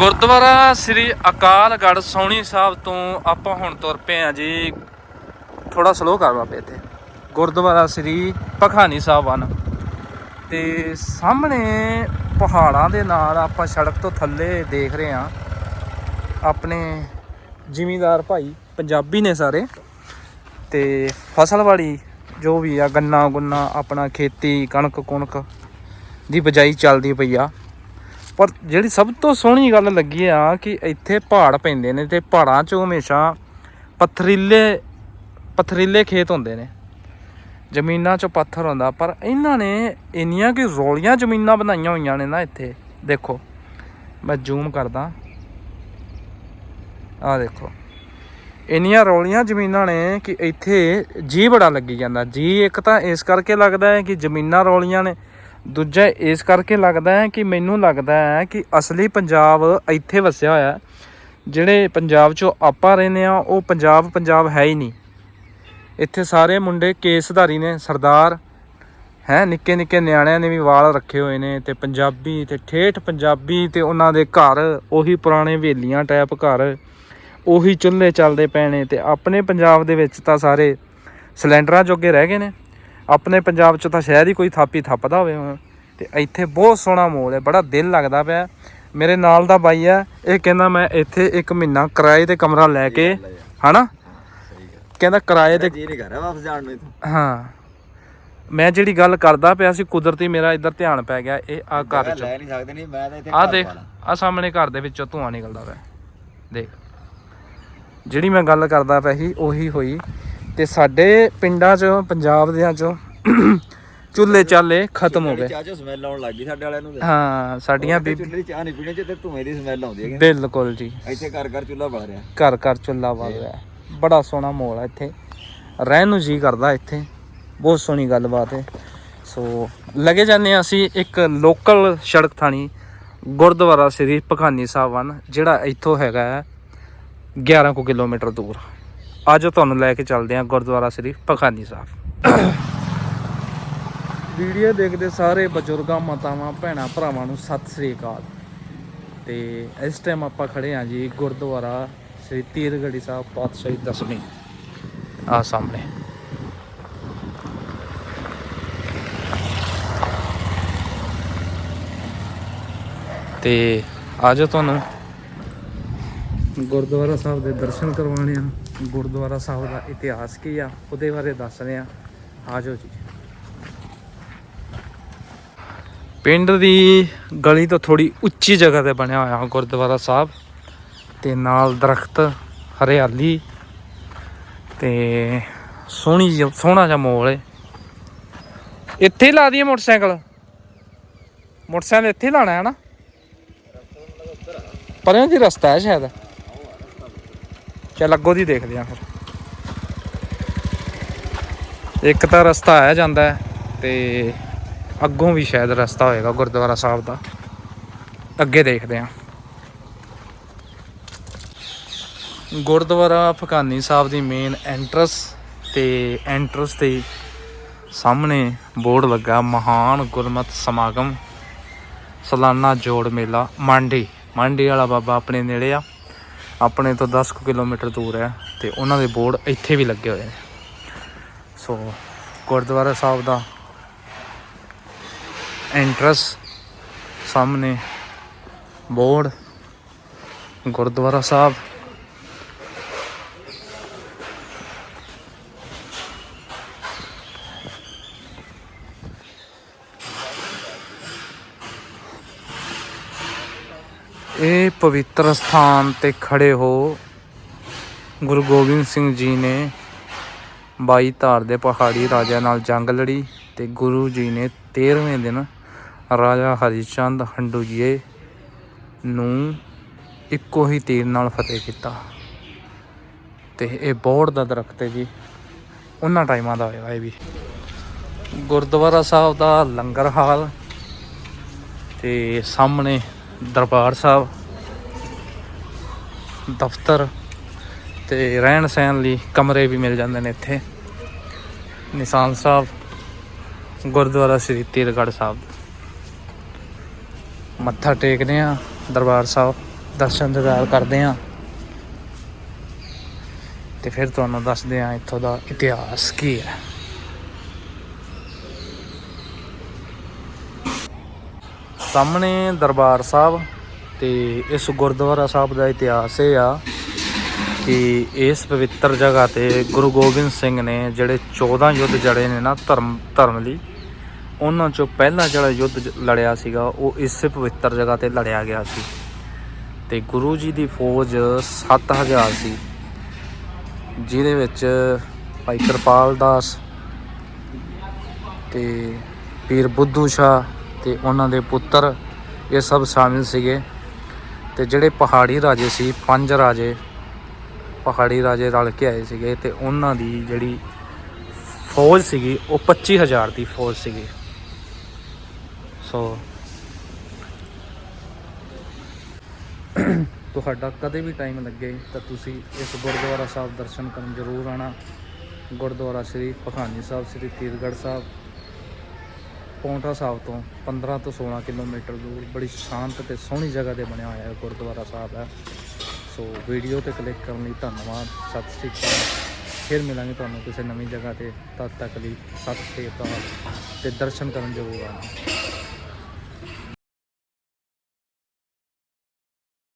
ਗੁਰਦੁਆਰਾ ਸ੍ਰੀ ਅਕਾਲਗੜ੍ਹ ਸੋਹਣੀ ਸਾਹਿਬ ਤੋਂ ਆਪਾਂ ਹੁਣ ਤੁਰ ਪਏ ਆ ਜੀ। ਥੋੜਾ ਸਲੋ ਕਰ ਬਾਬੇ ਇੱਥੇ। ਗੁਰਦੁਆਰਾ ਸ੍ਰੀ ਪਖਾਨੀ ਸਾਹਿਬ ਹਨ ਤੇ ਸਾਹਮਣੇ ਪਹਾੜਾਂ ਦੇ ਨਾਲ ਆਪਾਂ ਸੜਕ ਤੋਂ ਥੱਲੇ ਦੇਖ ਰਹੇ ਆ ਆਪਣੇ ਜ਼ਿਮੀਂਦਾਰ ਭਾਈ ਪੰਜਾਬੀ ਨੇ ਸਾਰੇ। ਤੇ ਫਸਲ ਵਾਲੀ ਜੋ ਵੀ ਆ, ਗੰਨਾ ਗੁੰਨਾ, ਆਪਣਾ ਖੇਤੀ ਕਣਕ ਕੁਣਕ ਦੀ ਬਜਾਈ ਚੱਲਦੀ ਪਈ ਆ। ਪਰ ਜਿਹੜੀ ਸਭ ਤੋਂ ਸੋਹਣੀ ਗੱਲ ਲੱਗੀ ਆ ਕਿ ਇੱਥੇ ਪਹਾੜ ਪੈਂਦੇ ਨੇ ਤੇ ਪਹਾੜਾਂ 'ਚੋਂ ਹਮੇਸ਼ਾ ਪਥਰੀਲੇ ਪਥਰੀਲੇ ਖੇਤ ਹੁੰਦੇ ਨੇ। ਜ਼ਮੀਨਾਂ 'ਚੋਂ ਪੱਥਰ ਹੁੰਦਾ ਪਰ ਇਹਨਾਂ ਨੇ ਇੰਨੀਆਂ ਕਿ ਰੋਲੀਆਂ ਜ਼ਮੀਨਾਂ ਬਣਾਈਆਂ ਹੋਈਆਂ ਨੇ ਨਾ ਇੱਥੇ। ਦੇਖੋ, ਮੈਂ ਜ਼ੂਮ ਕਰਦਾ। ਆ ਦੇਖੋ, ਇੰਨੀਆਂ ਰੌਲੀਆਂ ਜ਼ਮੀਨਾਂ ਨੇ ਕਿ ਇੱਥੇ ਜੀ ਬੜਾ ਲੱਗੀ ਜਾਂਦਾ। ਜੀ ਇੱਕ ਤਾਂ ਇਸ ਕਰਕੇ ਲੱਗਦਾ ਹੈ ਕਿ ਜ਼ਮੀਨਾਂ ਰੌਲੀਆਂ ਨੇ ਦੂਜਾ ਇਸ ਕਰਕੇ ਲੱਗਦਾ ਹੈ ਕਿ ਮੈਨੂੰ ਲੱਗਦਾ ਹੈ ਕਿ ਅਸਲੀ ਪੰਜਾਬ ਇੱਥੇ ਵਸਿਆ ਹੋਇਆ ਜਿਹੜੇ ਪੰਜਾਬ 'ਚੋਂ ਆਪਾਂ ਰਹਿੰਦੇ ਆ ਉਹ ਪੰਜਾਬ ਪੰਜਾਬ ਹੈ ਹੀ ਨਹੀਂ। ਇੱਥੇ ਸਾਰੇ ਮੁੰਡੇ ਕੇਸਧਾਰੀ ਨੇ, ਸਰਦਾਰ, ਹੈ, ਨਿੱਕੇ ਨਿੱਕੇ ਨਿਆਣਿਆਂ ਨੇ ਵੀ ਵਾਲ ਰੱਖੇ ਹੋਏ ਨੇ ਤੇ ਪੰਜਾਬੀ ਤੇ ਠੇਠ ਪੰਜਾਬੀ ਤੇ ਉਹਨਾਂ ਦੇ ਘਰ, ਉਹੀ ਪੁਰਾਣੇ ਵੇਲੀਆਂ ਟਾਈਪ ਘਰ, ਉਹੀ ਚੁੱਲ੍ਹੇ ਚੱਲਦੇ ਪਏ ਨੇ ਤੇ ਆਪਣੇ ਪੰਜਾਬ ਦੇ ਵਿੱਚ ਤਾਂ ਸਾਰੇ ਸਿਲੰਡਰਾਂ ਜੋਗੇ ਰਹਿ ਗਏ ਨੇ। ਆਪਣੇ ਪੰਜਾਬ 'ਚ ਤਾਂ ਸ਼ਾਇਦ ਹੀ ਕੋਈ ਥਾਪੀ ਥੱਪਦਾ ਹੋਵੇ ਹੁਣ। ਤੇ ਇੱਥੇ ਬਹੁਤ ਸੋਹਣਾ ਮੋਲ ਹੈ ਬੜਾ ਦਿਲ ਲੱਗਦਾ ਪਿਆ। ਮੇਰੇ ਨਾਲ ਦਾ ਬਾਈ ਆ ਇਹ ਕਹਿੰਦਾ ਮੈਂ ਇੱਥੇ ਇੱਕ ਮਹੀਨਾ ਕਿਰਾਏ ਤੇ ਕਮਰਾ ਲੈ ਕੇ ਹਨਾ? ਕਹਿੰਦਾ ਕਿਰਾਏ ਤੇ ਜੀ ਨਹੀਂ ਕਰ ਰਿਹਾ ਵਾਪਸ ਜਾਣ ਨੂੰ ਇੱਥੋਂ। ਹਾਂ। ਮੈਂ ਜਿਹੜੀ ਗੱਲ ਕਰਦਾ ਪਿਆ ਸੀ ਕੁਦਰਤੀ ਮੇਰਾ ਇੱਧਰ ਧਿਆਨ ਪੈ ਗਿਆ ਇਹ ਆ ਘਰ ਚ। ਲੈ ਨਹੀਂ ਸਕਦੇ ਨਹੀਂ ਮੈਂ ਤਾਂ ਇੱਥੇ ਆ ਦੇਖ। ਆ ਸਾਹਮਣੇ ਘਰ ਦੇ ਵਿੱਚੋਂ ਧੂਆਂ ਨਿਕਲਦਾ ਪਿਆ। ਦੇਖ। ਜਿਹੜੀ ਮੈਂ ਗੱਲ ਕਰਦਾ ਪਿਆ ਸੀ ਉਹੀ ਹੋਈ। ਤੇ ਸਾਡੇ ਪਿੰਡਾਂ 'ਚ ਪੰਜਾਬ ਦਿਆਂ 'ਚ ਚੁੱਲ੍ਹੇ ਚਾਲੇ ਖਤਮ ਹੋ ਗਏ। ਚਾਹ ਚੋਂ ਸਮੈਲ ਆਉਣ ਲੱਗ ਗਈ ਸਾਡੇ ਵਾਲਿਆਂ ਨੂੰ ਹਾਂ ਸਾਡੀਆਂ ਵੀ ਬੀਬੀ ਚੁੱਲ੍ਹੇ ਦੀ ਚਾਹ ਨਹੀਂ ਪੀਣੀ ਚ ਤੇ ਧੂਏ ਦੀ ਸਮੈਲ ਆਉਂਦੀ ਹੈ ਬਿਲਕੁਲ ਜੀ। ਇੱਥੇ ਘਰ ਘਰ ਚੁੱਲ੍ਹਾ ਬਲ ਰਿਹਾ। ਘਰ ਘਰ ਚੁੱਲ੍ਹਾ ਬਲ ਰਿਹਾ। ਹੈ। ਬੜਾ ਸੋਹਣਾ ਮਾਹੌਲ ਹੈ ਇੱਥੇ। ਰਹਿਣ ਨੂੰ ਜੀ ਕਰਦਾ ਇੱਥੇ। ਬਹੁਤ ਸੋਹਣੀ ਗੱਲਬਾਤ ਹੈ। ਸੋ ਲੱਗੇ ਜਾਂਦੇ ਹਾਂ ਅਸੀਂ ਇੱਕ ਲੋਕਲ ਸੜਕ ਥਾਣੀ ਗੁਰਦੁਆਰਾ ਸ੍ਰੀ ਪਖਾਨੀ ਸਾਹਿਬ ਹਨ ਜਿਹੜਾ ਇੱਥੋਂ ਹੈਗਾ ਹੈ 11 ਕੁ ਕਿਲੋਮੀਟਰ ਦੂਰ। ਅੱਜ ਤੁਹਾਨੂੰ ਲੈ ਕੇ ਚੱਲਦੇ ਹਾਂ ਗੁਰਦੁਆਰਾ ਸ੍ਰੀ ਪਖਾਨੀ ਸਾਹਿਬ। ਵੀਡੀਓ ਦੇਖਦੇ ਸਾਰੇ ਬਜ਼ੁਰਗਾਂ ਮਾਤਾਵਾਂ ਭੈਣਾਂ ਭਰਾਵਾਂ ਨੂੰ ਸਤਿ ਸ੍ਰੀ ਅਕਾਲ। ਤੇ ਇਸ ਟਾਈਮ ਆਪਾਂ ਖੜੇ ਹਾਂ ਜੀ ਗੁਰਦੁਆਰਾ ਸ੍ਰੀ ਤੀਰਗੜੀ ਸਾਹਿਬ ਪਾਤਸ਼ਾਹੀ ਦਸਵੀਂ। ਆ ਸਾਹਮਣੇ। ਤੇ ਅੱਜ ਤੁਹਾਨੂੰ ਗੁਰਦੁਆਰਾ ਸਾਹਿਬ ਦੇ ਦਰਸ਼ਨ ਕਰਵਾਉਣੇ ਆ। ਗੁਰਦੁਆਰਾ ਸਾਹਿਬ ਦਾ ਇਤਿਹਾਸ ਕੀ ਆ, ਉਹਦੇ ਬਾਰੇ ਦੱਸ ਰਹੇ ਆ ਆਜੋ ਜੀ। ਪਿੰਡ ਦੀ ਗਲੀ ਤੋਂ ਥੋੜੀ ਉੱਚੀ ਜਗ੍ਹਾ ਤੇ ਬਣਿਆ ਹੋਇਆ ਗੁਰਦੁਆਰਾ ਸਾਹਿਬ ਤੇ ਨਾਲ ਦਰਖਤ, ਹਰਿਆਲੀ ਤੇ ਸੋਹਣੀ ਜਿਹੀ- ਸੋਹਣਾ ਜਿਹਾ ਮੋਲ ਹੈ। ਇੱਥੇ ਹੀ ਲਾ ਦਈਏ ਮੋਟਰਸਾਈਕਲ। ਮੋਟਰਸਾਈਕਲ ਇੱਥੇ ਹੀ ਲਾਣਾ ਹੈ ਨਾ? ਪਰਿਆਂ ਦੀ ਰਸਤਾ ਹੈ ਸ਼ਾਇਦ। ਚੱਲ ਅੱਗੋਂ ਦੀ ਦੇਖਦੇ ਆ ਫਿਰ। ਇੱਕ ਤਾਂ ਰਸਤਾ ਆਇਆ ਜਾਂਦਾ ਹੈ ਤੇ ਅੱਗੋਂ ਵੀ ਸ਼ਾਇਦ ਰਸਤਾ ਹੋਏਗਾ ਗੁਰਦੁਆਰਾ ਸਾਹਿਬ ਦਾ। ਅੱਗੇ ਦੇਖਦੇ ਹਾਂ। ਗੁਰਦੁਆਰਾ ਫਕਾਨੀ ਸਾਹਿਬ ਦੀ ਮੇਨ ਐਂਟਰਸ ਤੇ ਐਂਟਰਸ ਤੇ ਸਾਹਮਣੇ ਬੋਰਡ ਲੱਗਾ, ਮਹਾਨ ਗੁਰਮਤ ਸਮਾਗਮ, ਸਾਲਾਨਾ ਜੋੜ ਮੇਲਾ, ਮੰਡੀ। ਮੰਡੀ ਵਾਲਾ ਬਾਬਾ ਆਪਣੇ ਨੇੜੇ ਆ। ਆਪਣੇ ਤੋਂ 10 ਕੁ ਕਿਲੋਮੀਟਰ ਦੂਰ ਹੈ ਤੇ ਉਹਨਾਂ ਦੇ ਬੋਰਡ ਇੱਥੇ ਵੀ ਲੱਗੇ ਹੋਏ ਨੇ। ਸੋ ਗੁਰਦੁਆਰਾ ਸਾਹਿਬ ਦਾ ਐਂਟਰਸ ਸਾਹਮਣੇ ਬੋਰਡ, ਗੁਰਦੁਆਰਾ ਸਾਹਿਬ ਇਹ ਪਵਿੱਤਰ ਸਥਾਨ ਤੇ ਖੜੇ ਹੋ ਗੁਰੂ ਗੋਬਿੰਦ ਸਿੰਘ ਜੀ ਨੇ ਬਾਈ ਧਾਰ ਦੇ ਪਹਾੜੀ ਰਾਜਿਆਂ ਨਾਲ ਜੰਗ ਲੜੀ ਤੇ ਗੁਰੂ ਜੀ ਨੇ 13ਵੇਂ ਦਿਨ ਰਾਜਾ ਹਰੀਚੰਦ ਹੰਡੂਜੀਏ ਨੂੰ ਇੱਕੋ ਹੀ ਤੀਰ ਨਾਲ ਫਤਿਹ ਕੀਤਾ। ਤੇ ਇਹ ਬੋੜ ਦਾ ਦਰਖਤ ਹੈ ਜੀ। ਉਹਨਾਂ ਟਾਈਮਾਂ ਦਾ ਹੋਇਆ ਇਹ ਵੀ। ਗੁਰਦੁਆਰਾ ਸਾਹਿਬ ਦਾ ਲੰਗਰ ਹਾਲ ਤੇ ਸਾਹਮਣੇ ਦਰਬਾਰ ਸਾਹਿਬ, ਦਫ਼ਤਰ ਤੇ ਰਹਿਣ ਸਹਿਣ ਲਈ ਕਮਰੇ ਵੀ ਮਿਲ ਜਾਂਦੇ ਨੇ ਇੱਥੇ। ਨਿਸ਼ਾਨ ਸਾਹਿਬ, ਗੁਰਦੁਆਰਾ ਸ੍ਰੀ ਤੀਰਗੜ੍ਹ ਸਾਹਿਬ। ਮੱਥਾ ਟੇਕਦੇ ਆ ਦਰਬਾਰ ਸਾਹਿਬ, ਦਰਸ਼ਨ ਦਿਦਾਰ ਕਰਦੇ ਆ ਤੇ ਫਿਰ ਤੁਹਾਨੂੰ ਦੱਸਦੇ ਆ ਇੱਥੋਂ ਦਾ ਇਤਿਹਾਸ ਕੀ ਹੈ। ਸਾਹਮਣੇ ਦਰਬਾਰ ਸਾਹਿਬ ਤੇ ਇਸ ਗੁਰਦੁਆਰਾ ਸਾਹਿਬ ਦਾ ਇਤਿਹਾਸ ਇਹ ਆ ਕਿ ਇਸ ਪਵਿੱਤਰ ਜਗ੍ਹਾ ਤੇ ਗੁਰੂ ਗੋਬਿੰਦ ਸਿੰਘ ਨੇ ਜਿਹੜੇ 14 ਯੁੱਧ ਜੜੇ ਨੇ ਨਾ ਧਰਮ ਧਰਮ ਲਈ, ਉਹਨਾਂ ਚੋਂ ਪਹਿਲਾ ਜਿਹੜਾ ਯੁੱਧ ਲੜਿਆ ਸੀਗਾ, ਉਹ ਇਸੇ ਪਵਿੱਤਰ ਜਗ੍ਹਾ ਤੇ ਲੜਿਆ ਗਿਆ ਸੀ। ਤੇ ਗੁਰੂ ਜੀ ਦੀ ਫੌਜ 7000 ਸੀ, ਜਿਹਦੇ ਵਿੱਚ ਭਾਈ ਕਿਰਪਾਲ ਦਾਸ ਤੇ ਪੀਰ ਬੁੱਧੂ ਸ਼ਾਹ ਤੇ ਉਹਨਾਂ ਦੇ ਪੁੱਤਰ ਇਹ ਸਭ ਸ਼ਾਮਿਲ ਸੀਗੇ। ਤੇ ਜਿਹੜੇ ਪਹਾੜੀ ਰਾਜੇ ਸੀ, ਪੰਜ ਰਾਜੇ ਪਹਾੜੀ ਰਾਜੇ ਰਲ ਕੇ ਆਏ ਸੀਗੇ ਤੇ ਉਹਨਾਂ ਦੀ ਜਿਹੜੀ ਫੌਜ ਸੀਗੀ, ਉਹ 25000 ਦੀ ਫੌਜ ਸੀਗੀ। ਸੋ ਤੁਹਾਡਾ ਕਦੇ ਵੀ ਟਾਈਮ ਲੱਗੇ ਤਾਂ ਤੁਸੀਂ ਇਸ ਗੁਰਦੁਆਰਾ ਸਾਹਿਬ ਦਰਸ਼ਨ ਕਰਨ ਜ਼ਰੂਰ ਆਣਾ ਗੁਰਦੁਆਰਾ ਸ੍ਰੀ ਪਖਾਨੀ ਸਾਹਿਬ, ਸ੍ਰੀ ਤੀਰਗੜ੍ਹ ਸਾਹਿਬ। ਪੌਂਟਾ ਸਾਹਿਬ ਤੋਂ 15 ਤੋਂ 16 ਕਿਲੋਮੀਟਰ ਦੂਰ, ਬੜੀ ਸ਼ਾਂਤ ਤੇ ਸੋਹਣੀ ਜਗ੍ਹਾ ਤੇ ਬਣਿਆ ਹੋਇਆ ਗੁਰਦੁਆਰਾ ਸਾਹਿਬ ਹੈ। ਸੋ ਵੀਡੀਓ ਤੇ ਕਲਿੱਕ ਕਰਨ ਲਈ ਧੰਨਵਾਦ, ਸਤਿ ਸ੍ਰੀ ਅਕਾਲ। ਫਿਰ ਮਿਲਾਂਗੇ ਤੁਹਾਨੂੰ ਕਿਸੇ ਨਵੀਂ ਜਗ੍ਹਾ ਤੇ, ਤਦ ਤੱਕ ਲਈ ਸਤਿ ਸ੍ਰੀ ਅਕਾਲ ਤੇ ਦਰਸ਼ਨ ਕਰਨ ਜ਼ਰੂਰ ਆਣਾ